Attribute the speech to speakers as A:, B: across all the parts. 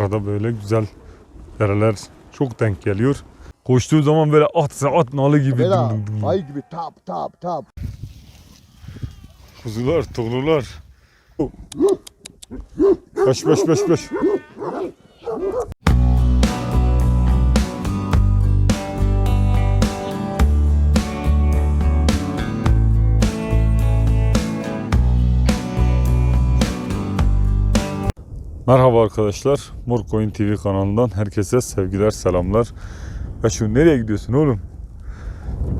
A: arada böyle güzel dereler çok denk geliyor. Koştuğu zaman böyle at at nalı gibi.
B: Bela,
A: dum dum dum.
B: ay gibi tap tap tap.
A: Kuzular, toğlular. Baş baş baş baş. Merhaba arkadaşlar. Mor Coin TV kanalından herkese sevgiler, selamlar. Ya şu nereye gidiyorsun oğlum?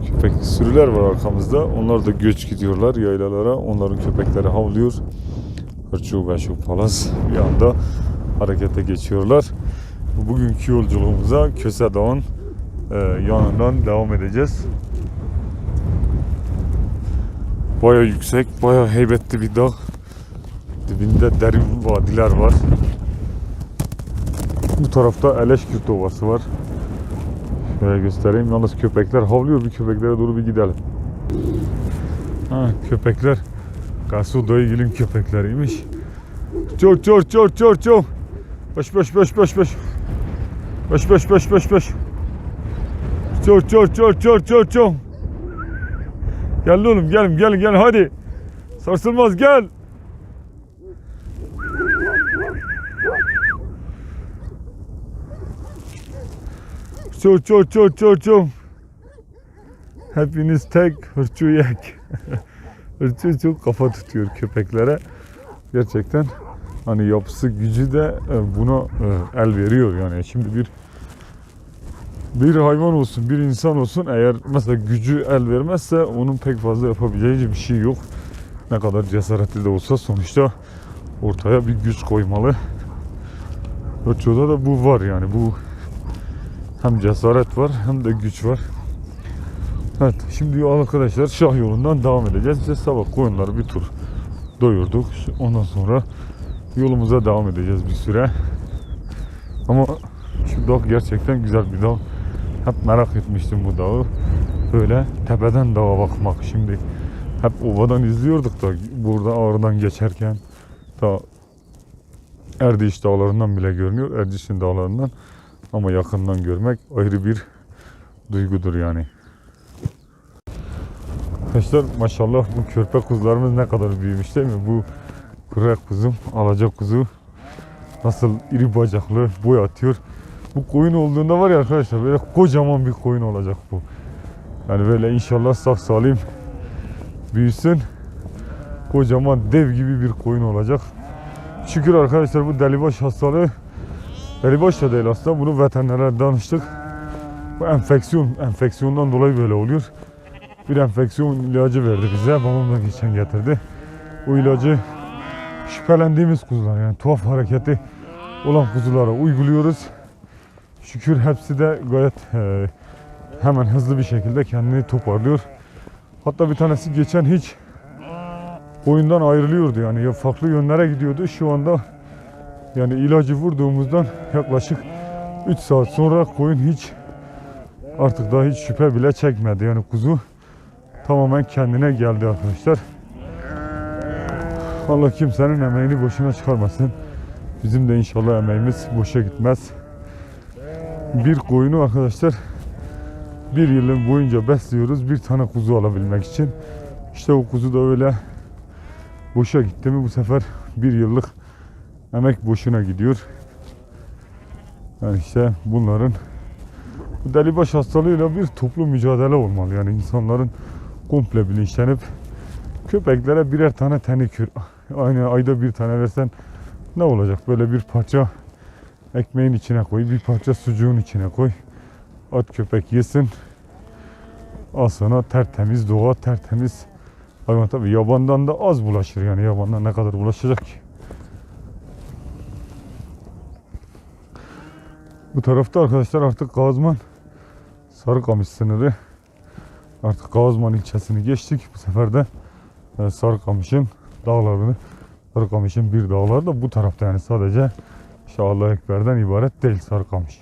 A: Köpek sürüler var arkamızda. Onlar da göç gidiyorlar yaylalara. Onların köpekleri havlıyor. Hırçu ve şu palas bir anda harekete geçiyorlar. Bugünkü yolculuğumuza Köse Dağı'nın e, yanından devam edeceğiz. Baya yüksek, baya heybetli bir dağ. Dibinde derin vadiler var. Bu tarafta Eleşkürt Ovası var. Şöyle göstereyim. Yalnız köpekler havlıyor. Bir köpeklere doğru bir gidelim. Ha, köpekler Gasu Dayıgil'in köpekleriymiş. Çok çok çok çok çok. Baş baş baş baş baş. Baş baş baş baş baş. Çok çok çok çok çok çok. Gel oğlum gelin gelin gelin hadi. Sarsılmaz gel. Çok çok çok çok çok. Hepiniz tek hırçı yek. hırçı çok kafa tutuyor köpeklere. Gerçekten hani yapısı gücü de e, buna e, el veriyor yani. Şimdi bir bir hayvan olsun, bir insan olsun eğer mesela gücü el vermezse onun pek fazla yapabileceği bir şey yok. Ne kadar cesaretli de olsa sonuçta ortaya bir güç koymalı. Hırçıda da bu var yani bu hem cesaret var hem de güç var. Evet şimdi arkadaşlar Şah yolundan devam edeceğiz. Biz sabah koyunları bir tur doyurduk. Ondan sonra yolumuza devam edeceğiz bir süre. Ama şu dağ gerçekten güzel bir dağ. Hep merak etmiştim bu dağı. Böyle tepeden dağa bakmak. Şimdi hep ovadan izliyorduk da burada ağrıdan geçerken da Erdiş dağlarından bile görünüyor. Erdiş'in dağlarından. Ama yakından görmek ayrı bir duygudur yani. Arkadaşlar maşallah bu körpe kuzularımız ne kadar büyümüş değil mi? Bu kırak kuzum, alacak kuzu nasıl iri bacaklı boy atıyor. Bu koyun olduğunda var ya arkadaşlar böyle kocaman bir koyun olacak bu. Yani böyle inşallah sağ salim büyüsün. Kocaman dev gibi bir koyun olacak. Şükür arkadaşlar bu delibaş hastalığı Delibaş da değil aslında. Bunu veterinere danıştık. Bu enfeksiyon, enfeksiyondan dolayı böyle oluyor. Bir enfeksiyon ilacı verdi bize. Babam da geçen getirdi. O ilacı şüphelendiğimiz kuzular yani tuhaf hareketi olan kuzulara uyguluyoruz. Şükür hepsi de gayet e, hemen hızlı bir şekilde kendini toparlıyor. Hatta bir tanesi geçen hiç oyundan ayrılıyordu yani ya farklı yönlere gidiyordu. Şu anda yani ilacı vurduğumuzdan yaklaşık 3 saat sonra koyun hiç artık daha hiç şüphe bile çekmedi. Yani kuzu tamamen kendine geldi arkadaşlar. Allah kimsenin emeğini boşuna çıkarmasın. Bizim de inşallah emeğimiz boşa gitmez. Bir koyunu arkadaşlar bir yılın boyunca besliyoruz bir tane kuzu alabilmek için. İşte o kuzu da öyle boşa gitti mi bu sefer bir yıllık emek boşuna gidiyor. Yani işte bunların bu delibaş hastalığıyla bir toplu mücadele olmalı. Yani insanların komple bilinçlenip köpeklere birer tane tenikür aynı ayda bir tane versen ne olacak? Böyle bir parça ekmeğin içine koy, bir parça sucuğun içine koy. At köpek yesin. Al sana tertemiz doğa, tertemiz hayvan. Tabii yabandan da az bulaşır yani yabandan ne kadar bulaşacak ki? Bu tarafta arkadaşlar artık Gazman Sarıkamış sınırı. Artık Gazman ilçesini geçtik. Bu sefer de e, Sarıkamış'ın dağlarını Sarıkamış'ın bir dağları da bu tarafta yani sadece işte Allah Ekber'den ibaret değil Sarıkamış.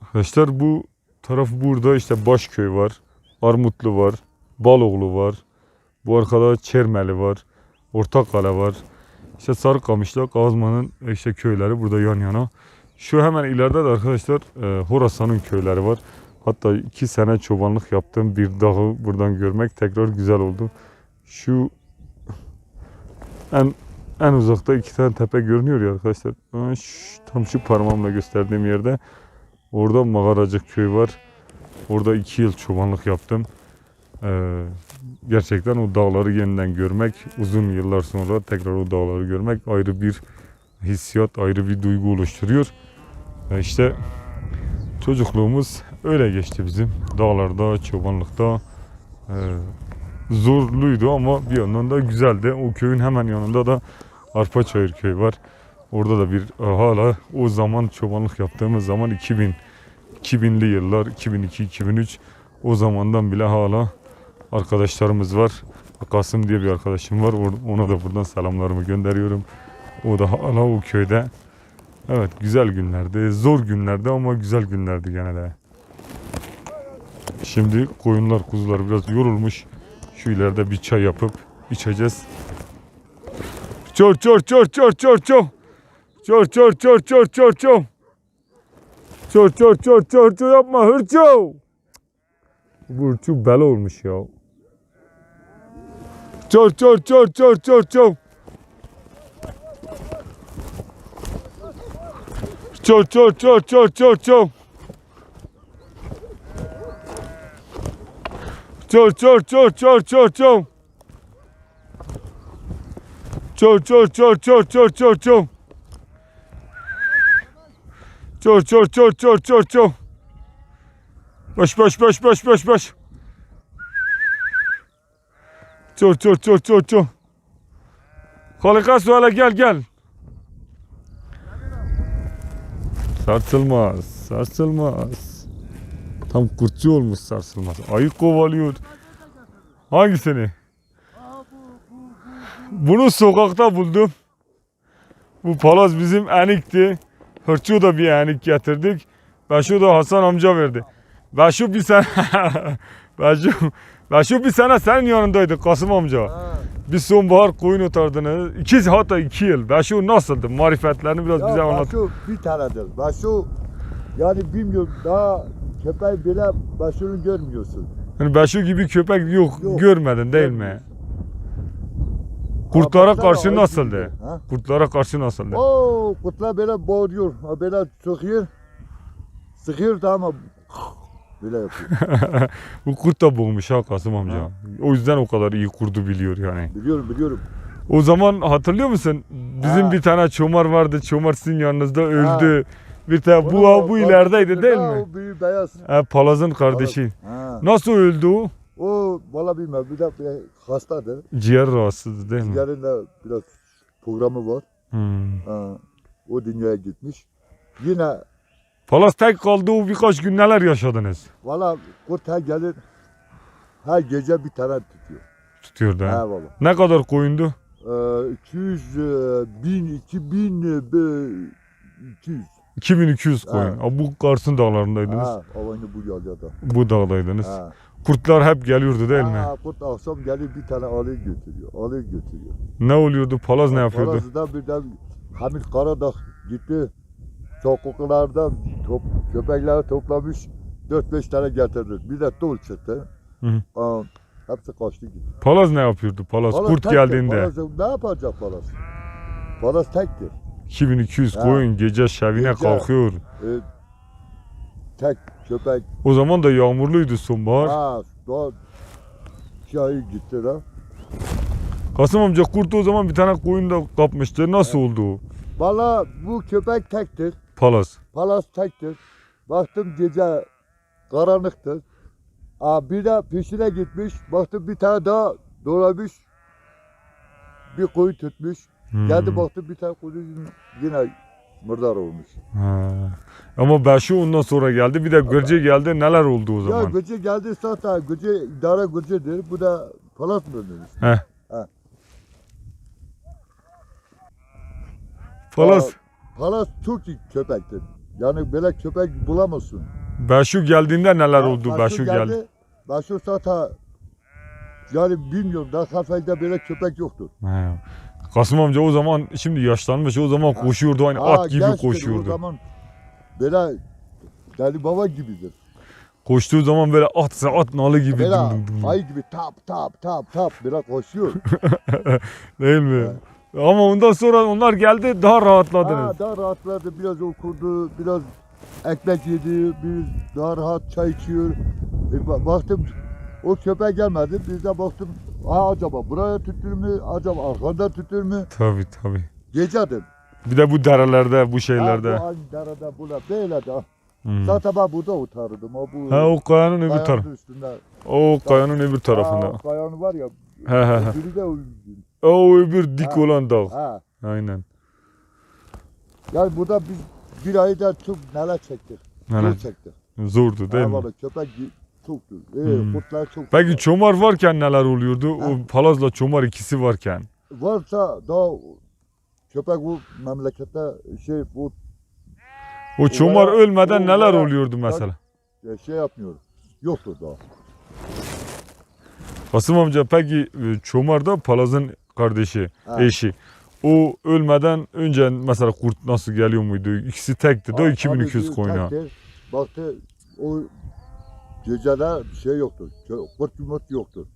A: Arkadaşlar bu taraf burada işte Başköy var. Armutlu var. Baloğlu var. Bu arkada Çermeli var. Ortakkale var. İşte Sarıkamış'la Kazman'ın işte köyleri burada yan yana. Şu hemen ileride de arkadaşlar e, Horasan'ın köyleri var. Hatta iki sene çobanlık yaptığım bir dağı buradan görmek tekrar güzel oldu. Şu en en uzakta iki tane tepe görünüyor ya arkadaşlar. Şu- tam şu parmağımla gösterdiğim yerde. Orada Mağaracık köyü var. Orada iki yıl çobanlık yaptım. Ee, gerçekten o dağları yeniden görmek, uzun yıllar sonra tekrar o dağları görmek ayrı bir hissiyat, ayrı bir duygu oluşturuyor. Ve işte çocukluğumuz öyle geçti bizim. Dağlarda, çobanlıkta. Ee, zorluydu ama bir yandan da güzeldi. O köyün hemen yanında da Arpaçayır köyü var. Orada da bir hala o zaman çobanlık yaptığımız zaman 2000 2000'li yıllar 2002 2003 o zamandan bile hala arkadaşlarımız var. Kasım diye bir arkadaşım var. Ona da buradan selamlarımı gönderiyorum. O da hala o köyde. Evet güzel günlerdi. Zor günlerdi ama güzel günlerdi gene de. Şimdi koyunlar kuzular biraz yorulmuş. Şu ileride bir çay yapıp içeceğiz. Çor çor çor çor çor çor. Çor çor çor çor çor çor. Çor çor çor çor çor yapma hırço. Bu hırço bela olmuş ya. Çor çor çor çor çor çor. Çor çor çor çor çor çor. Çor çor çor çor çor çor. Çor çor çor çor çor çor çor. Çor çor çor çor çor çor. Baş baş baş baş baş baş. Çor çor çor çor çor. Halika suala gel gel. Sarsılmaz, sarsılmaz. Tam kurtçu olmuş sarsılmaz. Ayı kovalıyor. Hangisini? Bunu sokakta buldum. Bu palaz bizim enikti. Hırçı da bir enik getirdik. Beşo da Hasan amca verdi. Beşo bir sene Beşo, Beşo bir sene senin yanındaydı Kasım amca.
B: Ha.
A: Biz sonbahar koyun otardınız. İki hatta iki yıl. Beşo nasıldı? Marifetlerini biraz bize
B: Ya
A: anlat.
B: Başı bir tanedir. Başı yani bilmiyorum daha köpeği bile başını görmüyorsun.
A: Yani Beşo gibi köpek yok,
B: Yok,
A: görmedin değil mi? Kurtlara
B: Ha,
A: karşı nasıldı?
B: Ha?
A: Kurtlara karşı nasıldı?
B: Oo kutlar böyle bağırıyor. Ha, Böyle sıkıyor. Sıkıyor da ama böyle yapıyor.
A: Bu kurt da boğmuş ha Kasım amca.
B: Ha.
A: O yüzden o kadar iyi kurdu biliyor yani.
B: biliyorum biliyorum.
A: O zaman hatırlıyor musun? Bizim
B: Ha.
A: bir tane çomar vardı. Çomar sizin yanınızda öldü. Bir tane bu
B: Onu-
A: bu
B: o-
A: ilerideydi değil
B: Ha,
A: mi?
B: O büyük beyaz.
A: Ha, Palaz'ın kardeşi.
B: Ha.
A: Nasıl öldü o?
B: O valla bilmem bir de hastadır.
A: Ciğer rahatsızdı değil mi?
B: Da biraz programı var.
A: Hmm.
B: Ha. O dünyaya gitmiş. Yine
A: Palaz tek kaldı birkaç gün neler yaşadınız?
B: valla kurt her gelir her gece bir tane tutuyor.
A: Tutuyordu ha.
B: Ha valla.
A: Ne kadar koyundu?
B: Ee, 200 e, bin, 2000, e, be- 200.
A: 2200
B: Ha.
A: koyun. Ha, bu Kars'ın dağlarındaydınız.
B: Ha, aynı bu yalyada.
A: Bu dağdaydınız.
B: Ha.
A: Kurtlar hep geliyordu değil mi?
B: Ha, kurt akşam gelir bir tane alıyor götürüyor. Alıyor götürüyor.
A: Ne oluyordu? Palaz ne yapıyordu?
B: Arasında birden Hamit Karadağ gitti. Sokaklarda top, köpekleri toplamış. 4-5 tane getirdi. Bir de dol çıktı.
A: Hı hı.
B: Aa, hepsi kaçtı gitti.
A: Palaz ne yapıyordu? Palaz,
B: Palaz
A: kurt
B: tektir.
A: geldiğinde
B: Palaz- ne yapacak Palaz? Palaz tektir.
A: 2200
B: Ha.
A: koyun gece şevine
B: Gece.
A: kalkıyor.
B: Ee, tek köpek.
A: O zaman da yağmurluydu sonbahar.
B: Ha, iki ay gitti de.
A: Kasım amca kurt o zaman bir tane koyun da kapmıştı. Nasıl oldu o?
B: Valla bu köpek tektir.
A: Palaz.
B: Palas tektir. Baktım gece karanlıktır. Aa, bir de peşine gitmiş. Baktım bir tane daha dolamış. Bir koyun tutmuş.
A: Hmm.
B: Geldi baktım bir tane koyun yine mırdar olmuş.
A: Ha. Ama Beşi ondan sonra geldi. Bir de Gırcı geldi. Neler oldu o
B: Ya
A: zaman?
B: gece geldi zaten gece idare gecedir. Bu da palas mı.
A: Heh.
B: Ha.
A: Palaz.
B: Palas çok iyi köpektir. Yani böyle köpek bulamazsın.
A: Beşu geldiğinde neler oldu? Beşu geldi.
B: Beşu zaten yani bilmiyorum daha kafayda böyle köpek yoktur.
A: He. Kasım amca o zaman şimdi yaşlanmış o zaman koşuyordu aynı
B: Ha,
A: at gibi
B: gençtir, O
A: koşuyordu.
B: zaman böyle deli baba gibidir.
A: Koştuğu zaman böyle at at nalı gibi
B: Böyle
A: dın dın dın.
B: ay gibi tap tap tap tap böyle koşuyor.
A: değil mi? Ama ondan sonra onlar geldi daha
B: ha,
A: rahatladınız.
B: daha rahatladı biraz okurdu biraz ekmek yedi biz daha rahat çay içiyor. E, ba- baktım o köpek gelmedi biz de baktım ha acaba buraya tütür mü acaba arkada tütür mü
A: Tabii tabii.
B: gecedim.
A: Bir de bu derelerde bu
B: Ha,
A: şeylerde.
B: bu aynı derede bula böyle de.
A: Hmm.
B: Zaten ben burada otururdum. O bu
A: Ha o kayanın öbür tarafı. O kayanın öbür tarafında.
B: Ha, kayanın var ya.
A: He he he.
B: Biri de o-
A: O öbür dik
B: Ha.
A: olan dağ.
B: Ha.
A: Aynen.
B: Yani burada biz bir ayda çok neler çektik. Çok çektik.
A: Zordu değil
B: Ha,
A: mi?
B: vallahi köpek gi- çoktu. Ee,
A: Hmm.
B: kurtlar çok.
A: Peki çomar varken neler oluyordu?
B: Ha.
A: O palazla çomar ikisi varken.
B: Varsa daha köpek bu memlekette şey bu
A: O çomar
B: Olaya-
A: ölmeden neler
B: olaya-
A: oluyordu mesela?
B: e, şey yapmıyor. Yoktur daha.
A: Kasım amca peki e, çomar da palazın kardeşi,
B: Ha.
A: eşi. O ölmeden önce mesela kurt nasıl geliyor muydu? İkisi tekti de
B: Ha,
A: 2200
B: tabii
A: koyuna.
B: Baktı o gecede şey yoktur. Kurt yumurt yoktur.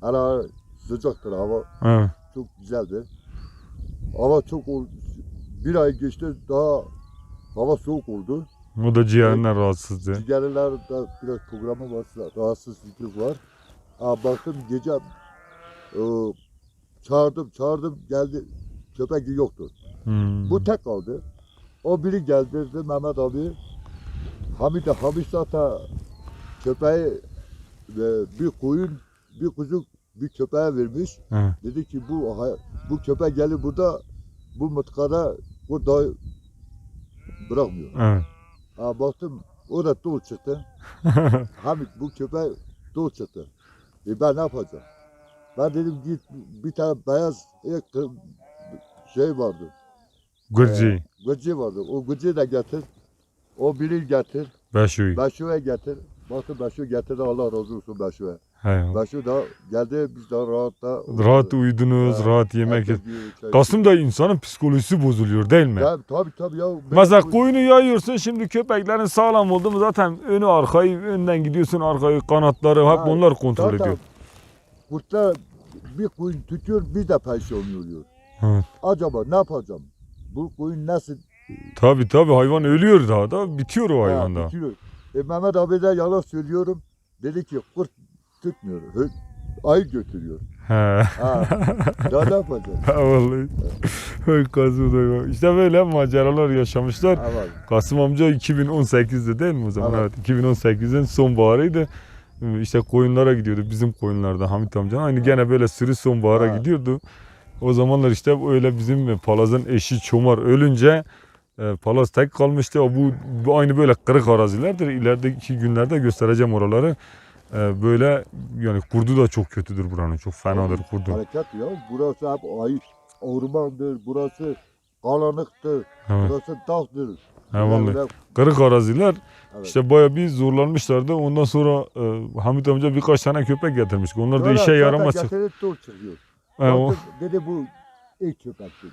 B: Hala sıcaktır hava.
A: Evet.
B: Çok güzeldi. Hava çok bir ay geçti daha hava soğuk oldu.
A: O da ciğerinden rahatsızdı.
B: Ciğerlerde biraz programı var, rahatsızlık var. Ha, baktım gece e, çağırdım, çağırdım geldi. Köpek yoktu.
A: Hmm.
B: Bu tek kaldı. O biri geldirdi Mehmet abi. Hamid Hamid zaten köpeği e, bir koyun, bir kuzu bir köpeğe vermiş.
A: Evet.
B: Dedi ki bu bu köpek gelir burada bu mıtkada burada bırakmıyor.
A: Evet.
B: Ha, baktım o da dul çıktı. Hamit bu köpek dul çıktı. E ben ne yapacağım? Ben dedim git bir tane beyaz e, şey vardı.
A: Gırcı,
B: Gıcı vardı. O gıcıyı da getir. O biri getir.
A: Beşuy.
B: Beşu'ya getir. Baktım Beşu getirdi Allah razı olsun Beşu'ya.
A: He.
B: Beşu da geldi biz de rahat da.
A: Rahat uyudunuz,
B: Ha,
A: rahat yemek
B: çay
A: Kasım da insanın psikolojisi bozuluyor değil mi?
B: Ya, tabii tabii ya.
A: Mesela koyunu yayıyorsun şimdi köpeklerin sağlam oldu mu zaten önü arkayı önden gidiyorsun arkayı kanatları hep
B: Ha,
A: onlar kontrol
B: Zaten
A: ediyor.
B: Kurtlar bir koyun tutuyor bir de perişan oluyor.
A: Evet.
B: Acaba ne yapacağım? Bu koyun nasıl
A: Tabi tabi hayvan ölüyor daha da bitiyor o hayvan
B: ha,
A: da.
B: tutuyor? E, Mehmet abi de yalan söylüyorum. Dedi ki kurt tutmuyor. Ayı götürüyor.
A: He.
B: Ha. Daha ne yapacağım?
A: Vallahi. Ay Kasım da İşte böyle maceralar yaşamışlar.
B: Ha.
A: Kasım amca 2018'de değil mi o zaman?
B: Evet.
A: Evet. 2018'in sonbaharıydı. İşte koyunlara gidiyordu bizim koyunlarda Hamit amca. Aynı gene böyle sürü sonbahara
B: Ha.
A: gidiyordu. O zamanlar işte öyle bizim Palaz'ın eşi Çomar ölünce e, tek kalmıştı. O Bu, bu aynı böyle kırık arazilerdir. İlerideki günlerde göstereceğim oraları. E, böyle yani kurdu da çok kötüdür buranın. Çok fenadır kurdu.
B: Hareket ya. Burası hep ayı. Ormandır. Burası kalanıktır.
A: Evet.
B: Burası dağdır.
A: Ha, vallahi. Kırık araziler
B: Evet.
A: işte baya bir zorlanmışlardı. Ondan sonra e, Hamit amca birkaç tane köpek getirmiş. Onlar da işe yaramaz.
B: getirip dur çıkıyor.
A: E, o-
B: dedi bu ilk köpek dedi.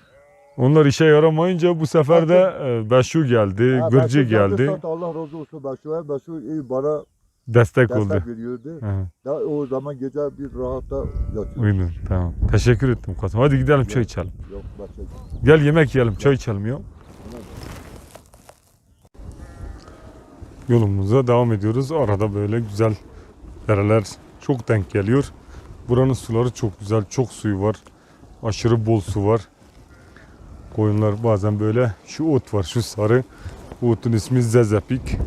A: Onlar işe yaramayınca bu sefer de e, Beşu geldi,
B: Ha,
A: Gırcı
B: Beşir geldi,
A: geldi.
B: zaten Allah razı olsun Beşir'e. Beşir iyi bana
A: Destek
B: destek
A: oldu.
B: veriyordu.
A: Hı,
B: Da o zaman gece bir rahatta yatıyor.
A: Uygun, tamam. Teşekkür ettim Kasım. Hadi gidelim çay içelim.
B: Yok başka.
A: Gel yemek yiyelim, çay içelim ya. Yolumuza devam ediyoruz. Arada böyle güzel dereler çok denk geliyor. Buranın suları çok güzel, çok suyu var. Aşırı bol su var. Koyunlar bazen böyle şu ot var, şu sarı. Otun ismi zezepik.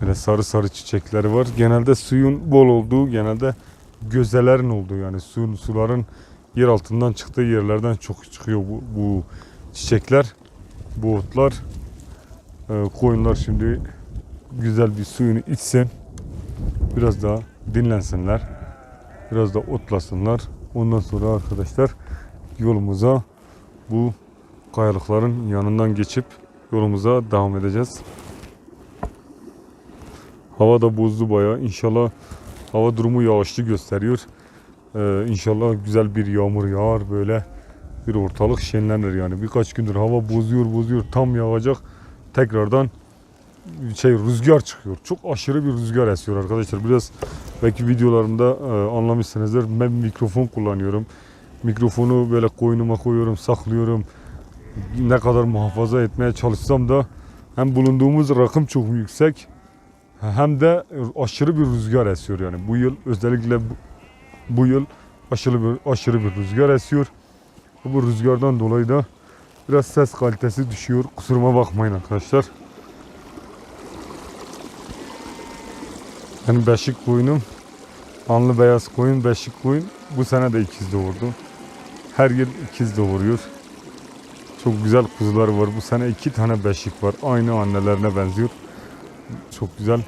A: Böyle sarı sarı çiçekleri var. Genelde suyun bol olduğu, genelde gözelerin olduğu yani suyun suların yer altından çıktığı yerlerden çok çıkıyor bu, bu çiçekler, bu otlar. Ee, koyunlar şimdi güzel bir suyunu içsin. Biraz daha dinlensinler. Biraz da otlasınlar. Ondan sonra arkadaşlar yolumuza bu kayalıkların yanından geçip yolumuza devam edeceğiz. Hava da bozdu bayağı. İnşallah hava durumu yağışlı gösteriyor. Ee, inşallah güzel bir yağmur yağar böyle bir ortalık şenlenir yani. Birkaç gündür hava bozuyor bozuyor tam yağacak. Tekrardan şey rüzgar çıkıyor. Çok aşırı bir rüzgar esiyor arkadaşlar. Biraz belki videolarımda e, anlamışsınızdır. Ben mikrofon kullanıyorum. Mikrofonu böyle koynuma koyuyorum, saklıyorum. Ne kadar muhafaza etmeye çalışsam da hem bulunduğumuz rakım çok yüksek hem de aşırı bir rüzgar esiyor yani. Bu yıl özellikle bu, bu yıl aşırı bir aşırı bir rüzgar esiyor. Bu rüzgardan dolayı da biraz ses kalitesi düşüyor. Kusuruma bakmayın arkadaşlar. Benim beşik koyunum Anlı beyaz koyun, beşik koyun bu sene de ikiz doğurdu. Her yıl ikiz doğuruyor. Çok güzel kuzular var. Bu sene iki tane beşik var. Aynı annelerine benziyor. Çok güzel.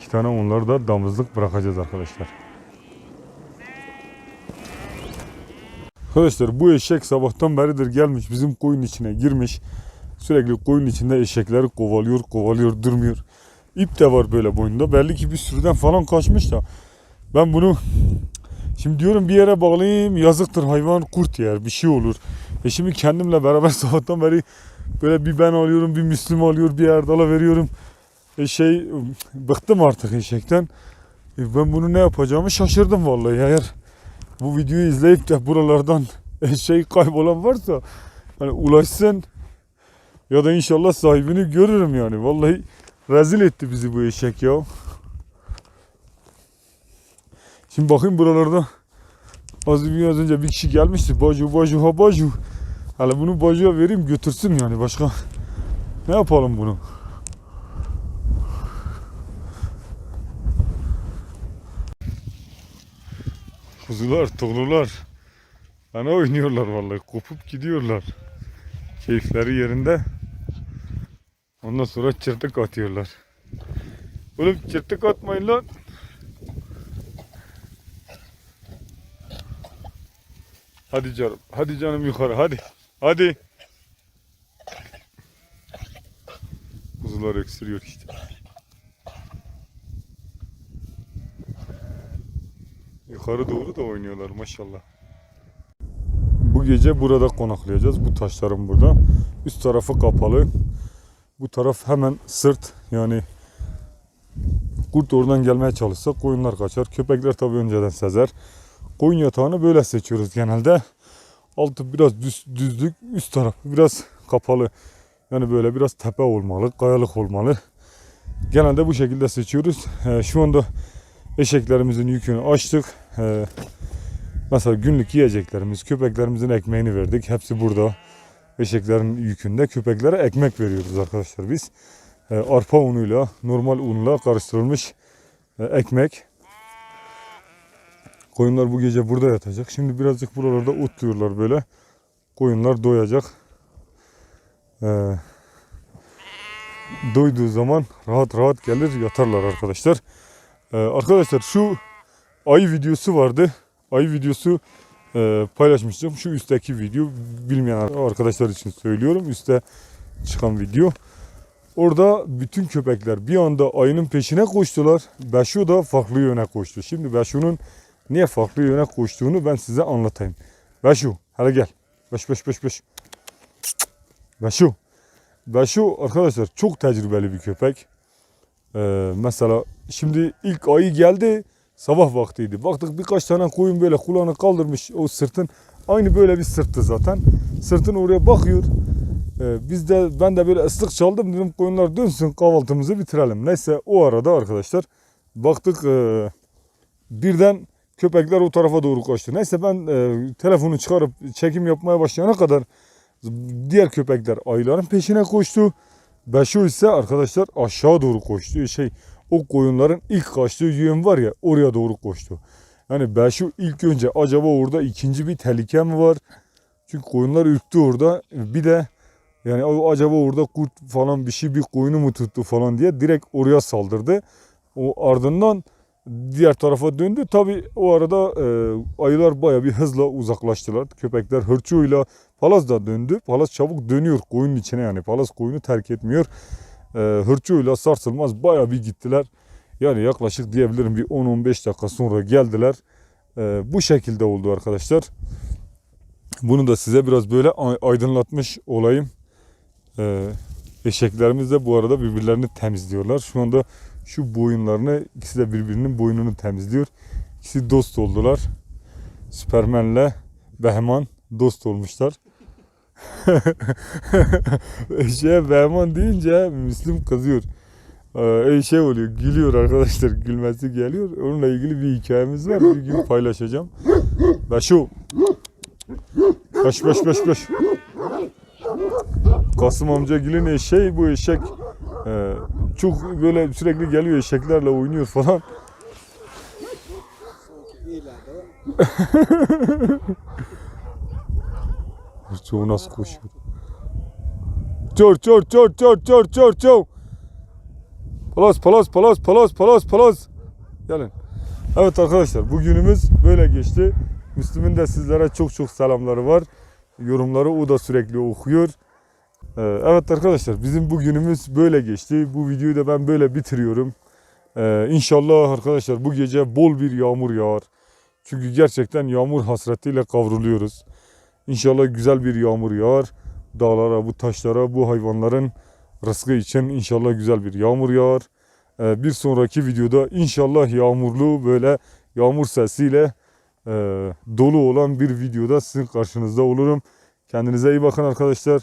A: İki tane onları da damızlık bırakacağız arkadaşlar. Arkadaşlar bu eşek sabahtan beridir gelmiş bizim koyun içine girmiş. Sürekli koyun içinde eşekleri kovalıyor kovalıyor durmuyor. İp de var böyle boynunda. Belli ki bir sürüden falan kaçmış da. Ben bunu şimdi diyorum bir yere bağlayayım yazıktır hayvan kurt yer bir şey olur. E şimdi kendimle beraber sabahtan beri böyle bir ben alıyorum bir Müslüm alıyor bir Erdal'a veriyorum. E şey bıktım artık eşekten. E ben bunu ne yapacağımı şaşırdım vallahi eğer bu videoyu izleyip de buralardan eşeği kaybolan varsa hani ulaşsın ya da inşallah sahibini görürüm yani. Vallahi rezil etti bizi bu eşek ya. Şimdi bakayım buralarda az, az önce bir kişi gelmişti. Baju baju ha baju. Hala bunu bajuya vereyim götürsün yani başka. Ne yapalım bunu? Kuzular, toğlular. Bana oynuyorlar vallahi. Kopup gidiyorlar. Keyifleri yerinde. Ondan sonra çırtık atıyorlar. Oğlum çırtık atmayın lan. Hadi canım. Hadi canım yukarı. Hadi. Hadi. Kuzular öksürüyor işte. Yukarı doğru da oynuyorlar maşallah. Bu gece burada konaklayacağız. Bu taşların burada. Üst tarafı kapalı. Bu taraf hemen sırt yani kurt oradan gelmeye çalışsa koyunlar kaçar. Köpekler tabii önceden sezer. Koyun yatağını böyle seçiyoruz genelde. Altı biraz düz, düzlük, üst tarafı biraz kapalı. Yani böyle biraz tepe olmalı, kayalık olmalı. Genelde bu şekilde seçiyoruz. Ee, şu anda eşeklerimizin yükünü açtık. Ee, mesela günlük yiyeceklerimiz, köpeklerimizin ekmeğini verdik. Hepsi burada. Eşeklerin yükünde köpeklere ekmek veriyoruz arkadaşlar biz. Ee, arpa unuyla, normal unla karıştırılmış e, ekmek. Koyunlar bu gece burada yatacak. Şimdi birazcık buralarda otluyorlar böyle. Koyunlar doyacak. Ee, doyduğu zaman rahat rahat gelir yatarlar arkadaşlar. Ee, arkadaşlar şu ayı videosu vardı. Ayı videosu e, paylaşmıştım. Şu üstteki video bilmeyen arkadaşlar için söylüyorum. Üste çıkan video. Orada bütün köpekler bir anda ayının peşine koştular. Beşo da farklı yöne koştu. Şimdi Beşo'nun niye farklı yöne koştuğunu ben size anlatayım. Beşo, hadi gel. Beş beş beş beş. Beşo. Beşo arkadaşlar çok tecrübeli bir köpek. Ee, mesela şimdi ilk ayı geldi sabah vaktiydi. Baktık birkaç tane koyun böyle kulağını kaldırmış o sırtın. Aynı böyle bir sırttı zaten. Sırtın oraya bakıyor. Ee, biz de ben de böyle ıslık çaldım dedim koyunlar dönsün kahvaltımızı bitirelim. Neyse o arada arkadaşlar baktık e, birden köpekler o tarafa doğru koştu. Neyse ben e, telefonu çıkarıp çekim yapmaya başlayana kadar diğer köpekler ayıların peşine koştu. Beşo ise arkadaşlar aşağı doğru koştu. Şey o koyunların ilk kaçtığı yön var ya oraya doğru koştu. Yani Beşo ilk önce acaba orada ikinci bir tehlike mi var? Çünkü koyunlar ürktü orada. Bir de yani acaba orada kurt falan bir şey bir koyunu mu tuttu falan diye direkt oraya saldırdı. O ardından diğer tarafa döndü. Tabi o arada e, ayılar baya bir hızla uzaklaştılar. Köpekler hırçıyla Palaz da döndü. Palaz çabuk dönüyor koyunun içine yani. Palaz koyunu terk etmiyor. E, hırçıyla sarsılmaz baya bir gittiler. Yani yaklaşık diyebilirim bir 10-15 dakika sonra geldiler. Ee, bu şekilde oldu arkadaşlar. Bunu da size biraz böyle ay- aydınlatmış olayım. Ee, eşeklerimiz de bu arada birbirlerini temizliyorlar. Şu anda şu boyunlarını ikisi de birbirinin boynunu temizliyor. İkisi dost oldular. Süpermen'le Behman dost olmuşlar. Eşeğe Behman deyince Müslüm kızıyor. Ee, şey oluyor, gülüyor arkadaşlar. Gülmesi geliyor. Onunla ilgili bir hikayemiz var. Bir gün paylaşacağım. Beşo. Beş beş beş beş. Kasım amca gülün eşeği bu eşek. Ee, çok böyle sürekli geliyor eşeklerle oynuyor falan. Çoğu nasıl koşuyor? Çor çor çor çor çor çor çor. Palas palas palas palas palas palas. Gelin. Evet arkadaşlar bugünümüz böyle geçti. Müslüm'ün de sizlere çok çok selamları var. Yorumları o da sürekli okuyor. Ee, evet arkadaşlar bizim bugünümüz böyle geçti. Bu videoyu da ben böyle bitiriyorum. Ee, inşallah arkadaşlar bu gece bol bir yağmur yağar. Çünkü gerçekten yağmur hasretiyle kavruluyoruz. İnşallah güzel bir yağmur yağar. Dağlara, bu taşlara, bu hayvanların rızkı için inşallah güzel bir yağmur yağar. Ee, bir sonraki videoda inşallah yağmurlu böyle yağmur sesiyle e, dolu olan bir videoda sizin karşınızda olurum. Kendinize iyi bakın arkadaşlar.